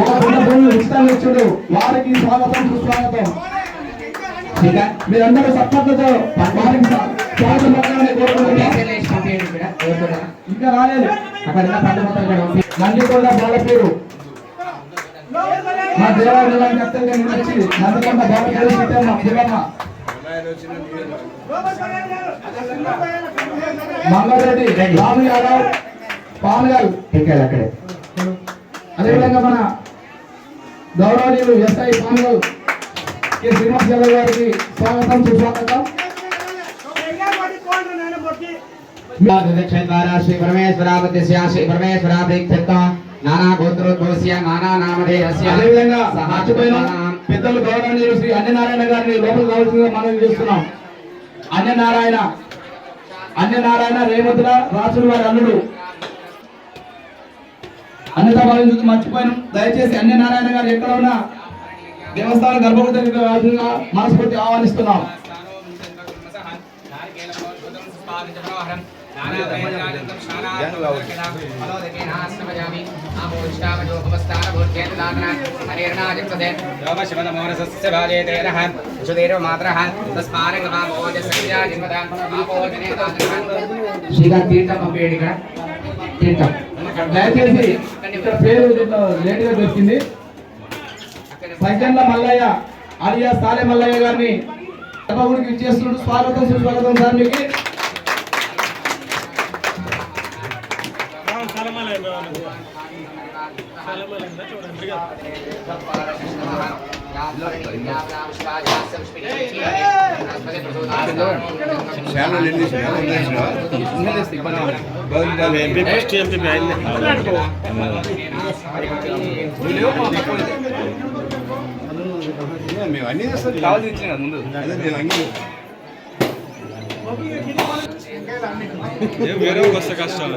ఒక భూమి ఉచితంగా ఇచ్చుడు వారికి స్వాగతం సుస్వాగతం. మీరందరూ సప్పట్లతో వారికి స్వాగతం కోరుకుంటున్నాం. ఇంకా రాలేదు. అక్కడ ఉన్న పంట బాలపేరు బాలపూరు. మా దేవాలయానికి అత్యంత నిలిచి నందికొండ బాలపూరు సీతమ్మ శివమ్మ మంగారెడ్డి రాము యాదవ్ పాల్గల్ ఇంకా అక్కడే. అదేవిధంగా మన గౌరవనీయులు ఎస్ఐ పాల్గల్ కె శ్రీనివాస్ యాదవ్ గారికి స్వాగతం సుస్వాగతం द्वारा श्री परमेश्वरावत्यस्य श्री परमेश्वराभिक्षित्वा नाना गोत्रोद्भवस्य नाना नामधेयस्य అదేవిధంగా మర్చిపోయిన పెద్దలు గౌరవనీయులు శ్రీ అన్యనారాయణ గారిని లోపల కావాల్సిందిగా మనం చేస్తున్నాం అన్యనారాయణ అన్యనారాయణ రేవతుల రాసులు వారి అల్లుడు అన్యత భావించుతూ మర్చిపోయాను. దయచేసి అన్యనారాయణ గారు ఎక్కడ ఉన్నా దేవస్థాన గర్భగుడిగా మనస్ఫూర్తి ఆహ్వానిస్తున్నాం. శ్రీగారు తీర్థం పంపేయండి ఇక్కడ. తీర్థం. దయచేసి ఇక్కడ పేరు లేట్గా దొరికింది. సజ్జన్ల మల్లయ్య అలియా సాలె మల్లయ్య గారిని గర్భగుడికి ఇచ్చేస్తున్నాడు స్వాగతం సుస్వాగతం సార్ మీకు. ఫస్ట్ ఎంపీ మేము అన్ని చేస్తాం కావాలి ఇచ్చిన ముందు అదే అన్ని వేరే వస్తే కష్టాలు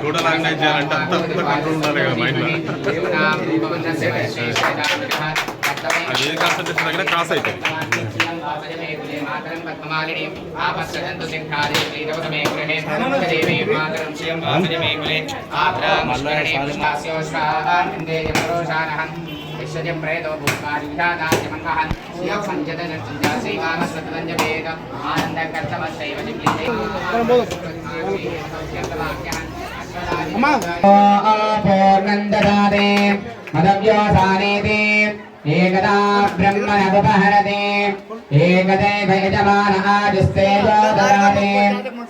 టోటల్ ఆర్గనైజ్ చేయాలంటే అంతా అంతా కంట్రోల్ ఉండాలి కదా మైండ్లో అది ఏ కాన్సన్ట్రేషన్ దగ్గర క్రాస్ అవుతుంది ప్రేతో భూమారిషాదాస్యమంగః శ్రియం పంచదన శ్రీమానస్వతంజవేద ఆనందకర్తమస్యైవ జిగ్లితే పూర్ణందదాదే మదవ్యోసానేతి ఏకదా బ్రహ్మణముపహరతే ఏకదైవ యజమాన ఆదిస్తేజో దదాతే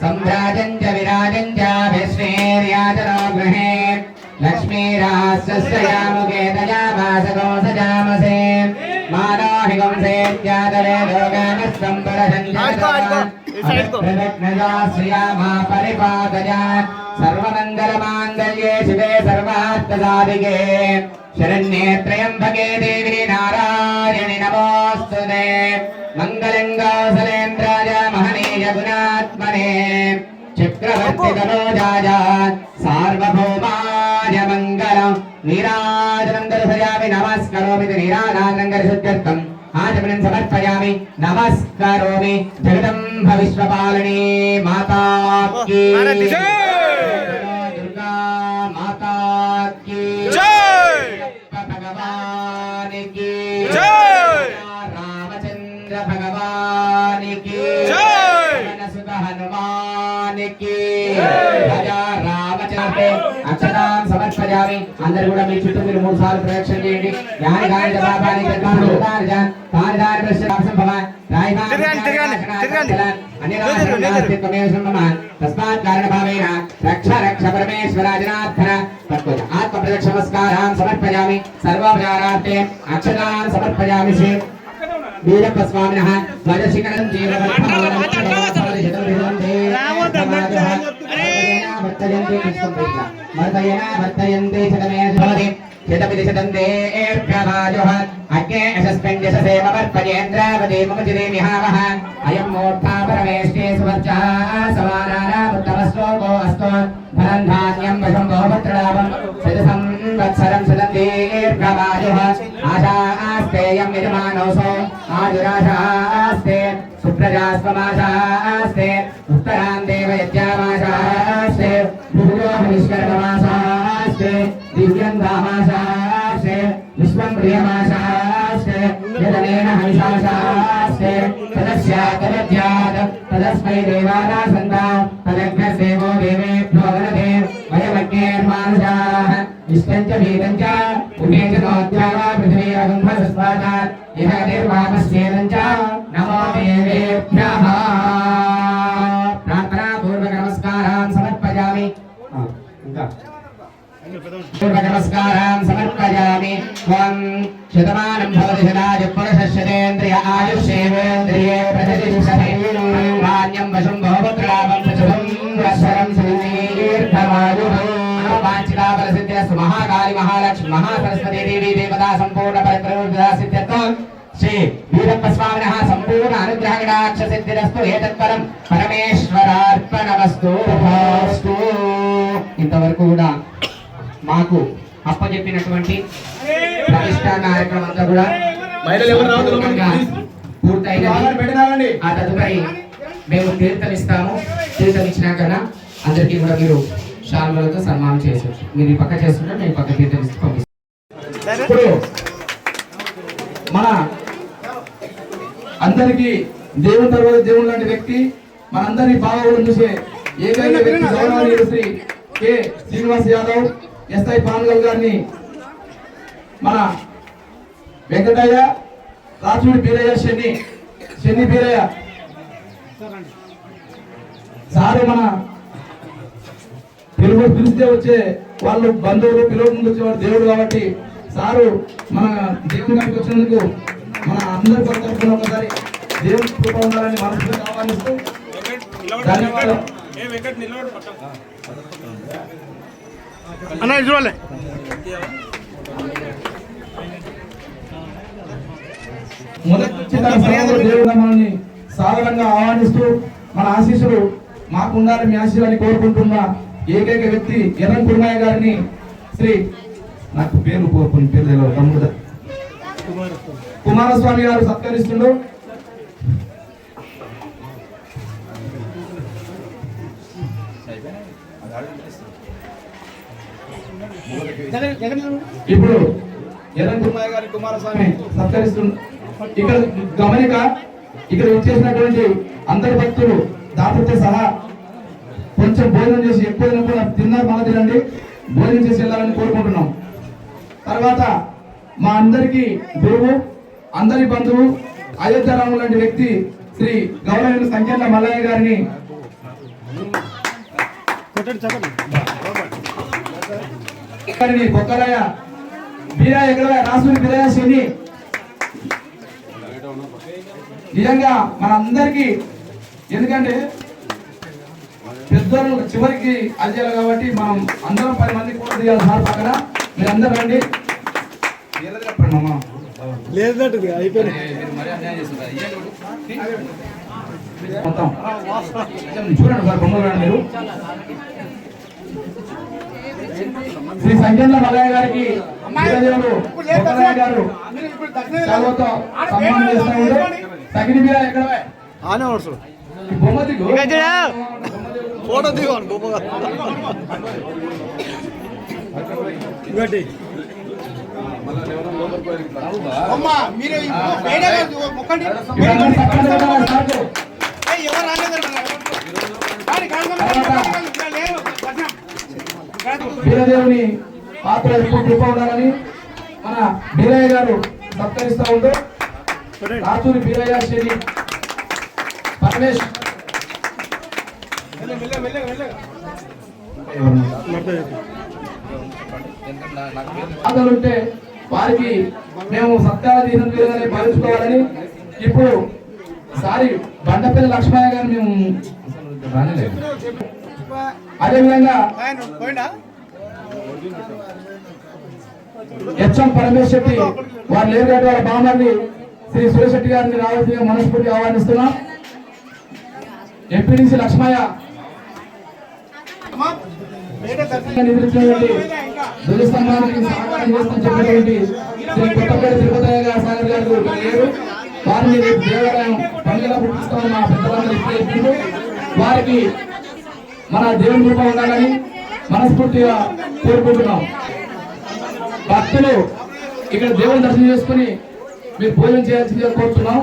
సంభ్రాజం చ విరాజం చ విశ్వేర్యాచనో గృహే లక్ష్మీరాస్యముఖే దయామాసకో సజామసే మానోహికం సేత్యాదరే లోకానస్తంబరసంజాశ్రియామా పరిపాదయా సర్వమంగళమాంగళ్యే శివే సర్వార్థసాధికే శరణ్యే త్రయంబకే దేవి నారాయణి నమోస్తుతే మంగళం కౌసలేంద్రాయ మహనీయ గుణాత్మనే वीराजमङ्गलं वीराजनन्दरसयामि नमस्करोमि वीरानानन्दरसुत्यर्थम् आचमनं समर्पयामि नमस्करोमि। जगदम्ब विश्वपालिनी माता की। दुर्गा माता भगवान की। रामचंद्र भगवान की। सुत సమర్పయామి అందరు కూడా మీ చుట్టూ మీరు మూడు సార్లు ప్రదక్షిణ చేయండి. యాని గాని జవాబాని తిరగండి, తిరగండి, తిరగండి. తస్మాత్ రక్ష రక్ష పరమేశ్వరాజనాథన తత్వజ నమస్కారాన్ సమర్పయామి అక్షరాన్ సమర్పయామి శ్రీ ధ్వజశిఖరం జీవవర్ధమానం తీసుకుంటా మర్దయేన వర్తయంతే శతమే శతమది శతమిది శతంతే అగ్నే అసస్పెండ్ యశసేమ వర్పయేంద్రావదే మమజిదే మిహావః అయం మూర్ధా పరమేష్టే సువర్చా సమానానాముత్తమస్వో అస్తో ధనం ధాన్యం వశం భవభద్రలాభం శత సంవత్సరం శతం దీర్ఘవాజుః ఆశాస్తేయం యజమానోసో ఆదిరాశాస్తే సుప్రజాస్వమాశాస్తే ఉత్తరాం దేవయజ్ఞామాశాస్తే విశ్వం ప్రియమాశాస్తే యదనేన హంసాశాస్తే తదస్యాతరజ్యాత్ తదస్మై దేవానాసంత తదగ్రదేవో దేవేభ్యో వరదే వయమగ్నేర్మానుషాः ఇష్టం చ భీతం చ పుణ్యం చ నోద్యావా పృథివీ అగుంభస్వాదాత్ ఇహ నిర్వాపస్యేనం చ నమో దేవేభ్యः ప్రార్థనా పూర్వక నమస్కారాన్ సమర్పయామి ఆ, ఇంకా పూర్వక నమస్కారాన్ సమర్పయామి త్వం శతమానం భవతి శతాజ పురుషశతేంద్రియ ఆయుష్యేంద్రియే ప్రతిష్టతే ధాన్యం వశం భవపుత్రావం శుభం వత్సరం సుదీర్ఘమాయుః వాంఛితా ఫలసిద్ధిరస్తు మహాకాళి మహాలక్ష్మి మహాసరస్వతి దేవి దేవతా సంపూర్ణ పరిప్రయోజన సిద్ధ్యత్వం శ్రీ వీరప్ప స్వామినః సంపూర్ణ అనుగ్రహ కటాక్ష సిద్ధిరస్తు ఏతత్పరం పరమేశ్వరార్పణమస్తు అస్తు. ఇంతవరకు కూడా మాకు అప్పచెప్పినటువంటి ప్రతిష్టా కార్యక్రమం అంతా కూడా. పూర్తయినది బాగా ఆ తదుపరి మేము తీర్థం ఇస్తాము తీర్థం ఇచ్చినాక అందరికీ కూడా మీరు శాల్వలతో సన్మానం చేసవచ్చు మీరు ఈ పక్క చేస్తుంటే ఈ పక్క తీర్థం ఇస్తూ పంపిస్తాం ఇప్పుడు మన అందరికి దేవుని తర్వాత దేవుడు లాంటి వ్యక్తి మనందరి బాగోగులను చూసే ఏకైక వ్యక్తి గౌరవనీయులు శ్రీ కె శ్రీనివాస్ యాదవ్. ఎస్ఐ పాన్గల్ గారిని మన వెంకటయ్య రాచూడి బీరయ్య శని శని బీరయ్య. సారు మన పిలువ పిలిస్తే వచ్చే వాళ్ళు బంధువులు పిలువ ముందు వచ్చేవాడు దేవుడు కాబట్టి సారు మన దేవుని గారికి వచ్చినందుకు మన అందరి తరఫున ఒకసారి దేవుని కృప ఉండాలని మనస్ఫూర్తిగా ఆహ్వానిస్తూ ధన్యవాదాలు. అన్న ఇది చూడాలి. మొదటి నుంచి తన సర్వోన్నత దేవుడు మనల్ని సాధారణంగా ఆహ్వానిస్తూ మన ఆశీస్సులు మాకు ఉండాలని మీ ఆశీస్సులని కోరుకుంటున్న ఏకైక వ్యక్తి ఎర్రం కుర్మయ్య గారిని శ్రీ నాకు పేరు కోరుకుని పేరు తెలియదు తమ్ముడు కుమారస్వామి గారు సత్కరిస్తుండు. ఇప్పుడు ఎర్రం కుర్మయ్య గారి కుమారస్వామి సత్కరిస్తున్న ఇక్కడ గమనిక ఇక్కడ వచ్చేసినటువంటి అందరి భక్తులు దాతతో సహా కొంచెం భోజనం చేసి ఎక్కువ తినకుండా తిన్నారు మన తినండి. భోజనం చేసి వెళ్ళాలని కోరుకుంటున్నాం. తర్వాత మా అందరికి గురువు అందరి బంధువు అయోధ్యరాము లాంటి వ్యక్తి శ్రీ గౌరవ సంఖ్యల మల్లయ్య గారిని గారిని బొక్కలయ్య బీరా ఎక్కడ రాసుని బీరయ్య శని నిజంగా మనందరికీ ఎందుకంటే పెద్దలు చివరికి అల్చేయాలి కాబట్టి మనం అందరం పది మంది కూడా తీయాలి సార్ పక్కన. మీరు అందరు రండి. అయిపోయింది. చూడండి సార్ బొమ్మలు రండి మీరు. శ్రీ సంజన్న మల్లయ్య గారికి గారు సన్మానం చేస్తా మీద ఎక్కడ బొమ్మ దిగు ఫోటో దిగోను బొమ్మ మీరు మొక్కండి. ఎవరు రాలేదు కానీ వీరదేవుని పాత్ర ఎప్పుడు కృప ఉండాలని మన బీరయ్య గారు సత్కరిస్తూ ఉంటూ రాచూరి బీరయ్య శ్రీ పరమేష్ ఉంటే వారికి మేము సత్యాధీనం లేదని భావించుకోవాలని ఇప్పుడు సారి బండపల్లి లక్ష్మయ్య గారు మేము రానిలేదు అదేవిధంగా హెచ్ఎం పరమేశ్ శెట్టి వారి లేరుగడ్డ వాళ్ళ బామర్ది శ్రీ సురేష్ శెట్టి గారిని రావాల్సిందిగా మనస్ఫూర్తిగా ఆహ్వానిస్తున్నాం ఎంపీడీసీ లక్ష్మయ్య అమ్మా పేట దర్శనం నిద్రించినటువంటి ఇంకా ధ్వజస్తంభానికి సహకారం చేస్తూ చెప్పినటువంటి శ్రీ కొత్తపల్లి తిరుపతయ్య గారు సాగర్ గారు ఇక్కడ లేరు వారిని రేపు దేవాలయం పండుగ పుట్టిస్తామని మా పెద్దలందరూ ఇప్పుడే చెప్పిండ్రు. వారికి మన దేవుని కృప ఉండాలని మనస్ఫూర్తిగా కోరుకుంటున్నాం. భక్తులు ఇక్కడ దేవుని దర్శనం చేసుకుని మీరు భోజనం చేయాల్సిందిగా కోరుతున్నాం.